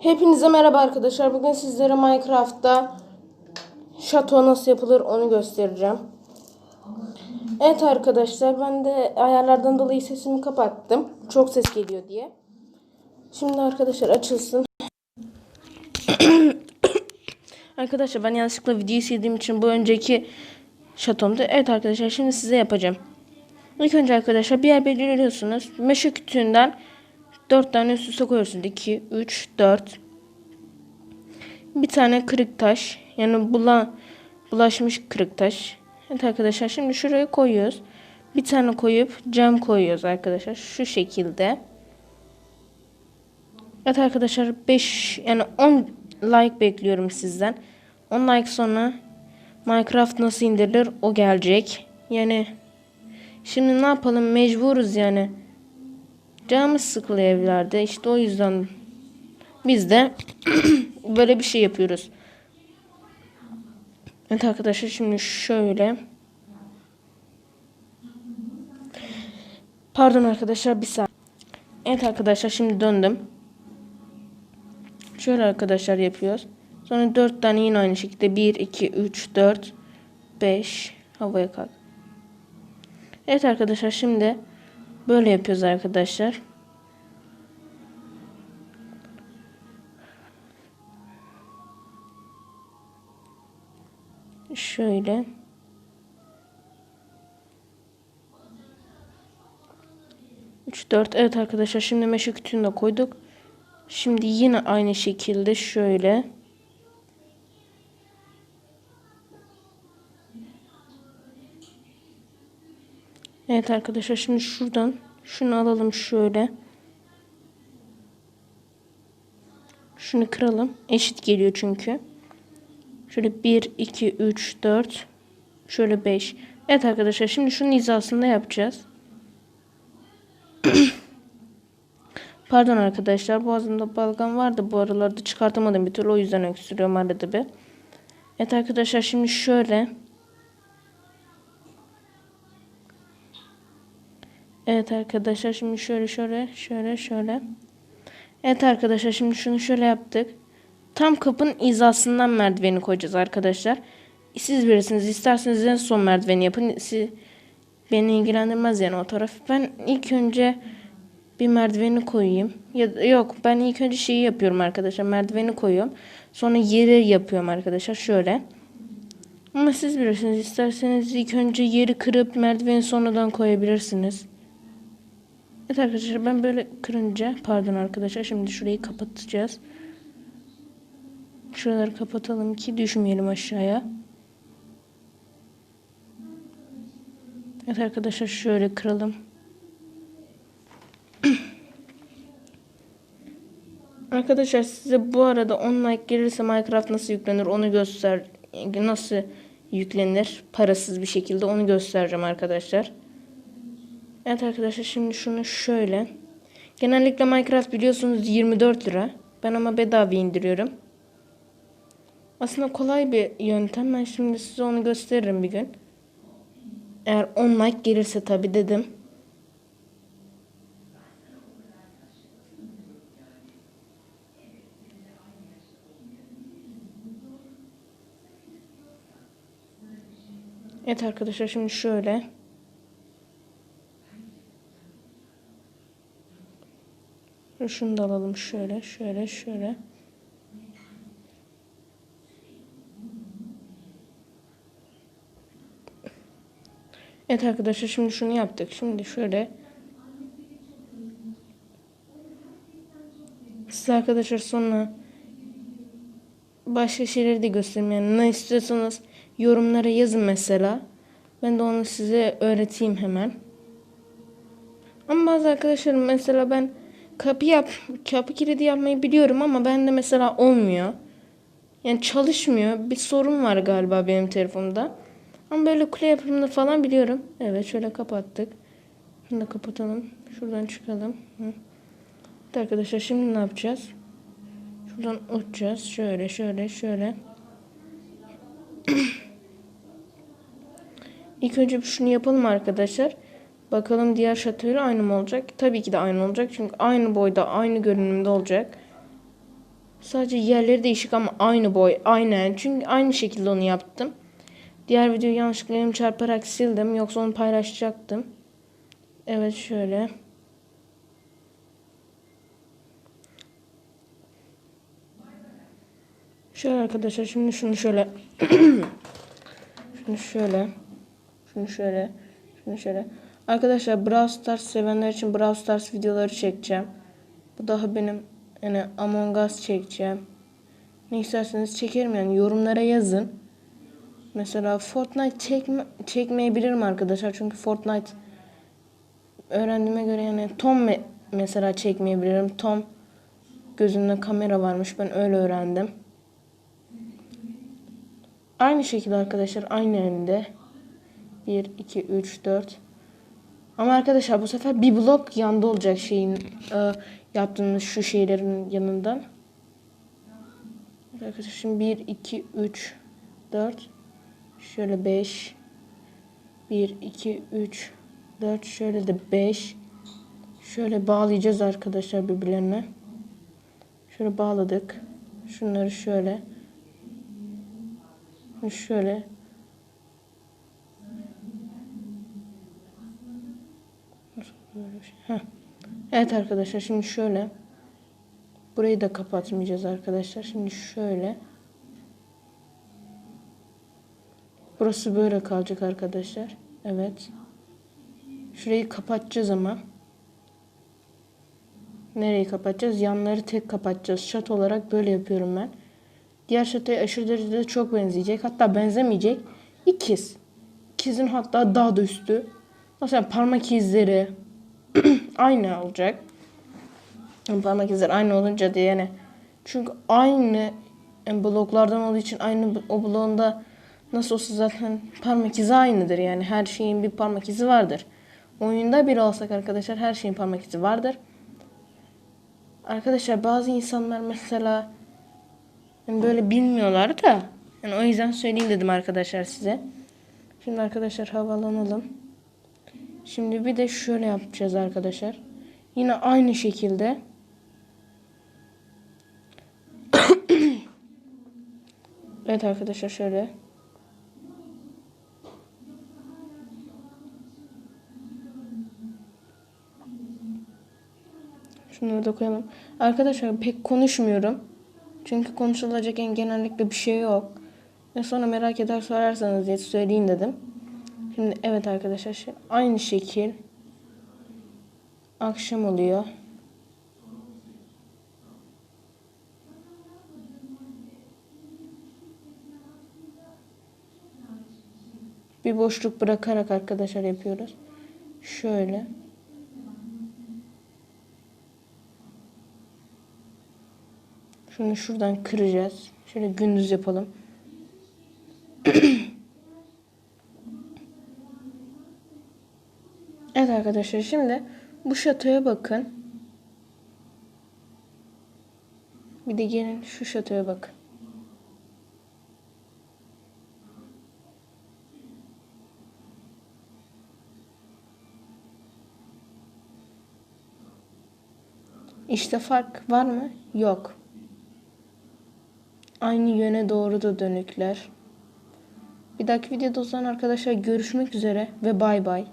Hepinize merhaba arkadaşlar. Bugün sizlere Minecraft'ta şato nasıl yapılır onu göstereceğim. Evet arkadaşlar ben de ayarlardan dolayı sesimi kapattım. Çok ses geliyor diye. Şimdi arkadaşlar açılsın. arkadaşlar ben yanlışlıkla videoyu sildiğim için bu önceki şatomdu. Evet arkadaşlar şimdi size yapacağım. İlk önce arkadaşlar bir yer belirliyorsunuz. Meşe kütüğünden 4 tane üst üste koyuyorsunuz. 2, 3, 4. Bir tane kırık taş. Yani bula, bulaşmış kırık taş. Evet arkadaşlar şimdi şuraya koyuyoruz. Bir tane koyup cam koyuyoruz arkadaşlar. Şu şekilde. Evet arkadaşlar 5 yani 10 like bekliyorum sizden. 10 like sonra Minecraft nasıl indirilir o gelecek. Yani şimdi ne yapalım mecburuz yani. Canımız sıkılıyor evlerde. İşte o yüzden biz de böyle bir şey yapıyoruz. Evet arkadaşlar şimdi şöyle. Pardon arkadaşlar bir saniye. Evet arkadaşlar şimdi döndüm. Şöyle arkadaşlar yapıyoruz. Sonra 4 tane yine aynı şekilde 1, 2, 3, 4, 5 havaya kalk. Evet arkadaşlar şimdi böyle yapıyoruz arkadaşlar. Şöyle. Üç dört. Evet arkadaşlar şimdi meşe kütüğünü de koyduk. Şimdi yine aynı şekilde şöyle. Evet arkadaşlar şimdi şuradan şunu alalım şöyle. Şunu kıralım. Eşit geliyor çünkü. Şöyle 1, 2, 3, 4. Şöyle 5. Evet arkadaşlar şimdi şunun hizasında yapacağız. Pardon arkadaşlar boğazımda balgam vardı bu aralarda çıkartamadım bir türlü o yüzden öksürüyorum arada bir. Evet arkadaşlar şimdi şöyle. Evet arkadaşlar şimdi şöyle şöyle şöyle şöyle. Evet arkadaşlar şimdi şunu şöyle yaptık. Tam kapının hizasından merdiveni koyacağız arkadaşlar. Siz bilirsiniz isterseniz en son merdiveni yapın. Siz, beni ilgilendirmez yani o taraf. Ben ilk önce bir merdiveni koyayım. Ya yok ben ilk önce şeyi yapıyorum arkadaşlar. Merdiveni koyuyorum. Sonra yeri yapıyorum arkadaşlar şöyle. Ama siz bilirsiniz isterseniz ilk önce yeri kırıp merdiveni sonradan koyabilirsiniz. Evet arkadaşlar ben böyle kırınca pardon arkadaşlar şimdi şurayı kapatacağız. Şuraları kapatalım ki düşmeyelim aşağıya. Evet arkadaşlar şöyle kıralım. arkadaşlar size bu arada 10 like gelirse Minecraft nasıl yüklenir onu göster nasıl yüklenir parasız bir şekilde onu göstereceğim arkadaşlar. Evet arkadaşlar şimdi şunu şöyle. Genellikle Minecraft biliyorsunuz 24 lira. Ben ama bedava indiriyorum. Aslında kolay bir yöntem. Ben şimdi size onu gösteririm bir gün. Eğer 10 like gelirse tabi dedim. Evet arkadaşlar şimdi şöyle. Şunu da alalım şöyle şöyle şöyle. Evet arkadaşlar şimdi şunu yaptık. Şimdi şöyle size arkadaşlar sonra başka şeyleri de göstereyim. Yani ne istiyorsanız yorumlara yazın mesela. Ben de onu size öğreteyim hemen. Ama bazı arkadaşlarım mesela ben kapı yap kapı kilidi yapmayı biliyorum ama bende mesela olmuyor. Yani çalışmıyor. Bir sorun var galiba benim telefonumda. Ama böyle kule yapımını falan biliyorum. Evet şöyle kapattık. Şunu da kapatalım. Şuradan çıkalım. Hı. Arkadaşlar şimdi ne yapacağız? Şuradan uçacağız. Şöyle şöyle şöyle. İlk önce şunu yapalım arkadaşlar. Bakalım diğer şatoyla aynı mı olacak? Tabii ki de aynı olacak. Çünkü aynı boyda, aynı görünümde olacak. Sadece yerleri değişik ama aynı boy. Aynen. Çünkü aynı şekilde onu yaptım. Diğer videoyu yanlışlıkla elim çarparak sildim. Yoksa onu paylaşacaktım. Evet şöyle. Şöyle arkadaşlar şimdi şunu şöyle şunu şöyle şunu şöyle şunu şöyle arkadaşlar Brawl Stars sevenler için Brawl Stars videoları çekeceğim. Bu daha benim yani Among Us çekeceğim. Ne isterseniz çekerim yani yorumlara yazın. Mesela Fortnite çekme, çekmeyebilirim arkadaşlar çünkü Fortnite öğrendiğime göre yani Tom me- mesela çekmeyebilirim. Tom gözünde kamera varmış ben öyle öğrendim. Aynı şekilde arkadaşlar aynı elinde. 1, 2, 3, 4. Ama arkadaşlar bu sefer bir blok yanda olacak şeyin e, yaptığınız şu şeylerin yanından. Arkadaşlar şimdi 1, 2, 3, 4. Şöyle 5. 1, 2, 3, 4. Şöyle de 5. Şöyle bağlayacağız arkadaşlar birbirlerine. Şöyle bağladık. Şunları şöyle. Şöyle. Nasıl böyle bir şey? Heh. Evet arkadaşlar şimdi şöyle. Burayı da kapatmayacağız arkadaşlar. Şimdi şöyle. Burası böyle kalacak arkadaşlar. Evet. Şurayı kapatacağız ama. Nereyi kapatacağız? Yanları tek kapatacağız. Şat olarak böyle yapıyorum ben. Diğer şatoya aşırı derecede çok benzeyecek. Hatta benzemeyecek. İkiz. İkizin hatta daha da üstü. Mesela parmak izleri aynı olacak. Parmak izleri aynı olunca diye yani. Çünkü aynı yani bloklardan olduğu için aynı o bloğunda nasıl olsa zaten parmak izi aynıdır yani. Her şeyin bir parmak izi vardır. Oyunda bir olsak arkadaşlar her şeyin parmak izi vardır. Arkadaşlar bazı insanlar mesela yani böyle bilmiyorlar da. Yani o yüzden söyleyeyim dedim arkadaşlar size. Şimdi arkadaşlar havalanalım. Şimdi bir de şöyle yapacağız arkadaşlar. Yine aynı şekilde. evet arkadaşlar şöyle. Şunları da koyalım. Arkadaşlar pek konuşmuyorum. Çünkü konuşulacak en genellikle bir şey yok. Ve sonra merak eder sorarsanız diye söyleyeyim dedim. Şimdi evet arkadaşlar aynı şekil akşam oluyor. Bir boşluk bırakarak arkadaşlar yapıyoruz. Şöyle. Şunu şuradan kıracağız. Şöyle gündüz yapalım. Evet arkadaşlar şimdi bu şatoya bakın. Bir de gelin şu şatoya bakın. İşte fark var mı? Yok. Aynı yöne doğru da dönükler. Bir dahaki videoda o zaman arkadaşlar görüşmek üzere ve bay bay.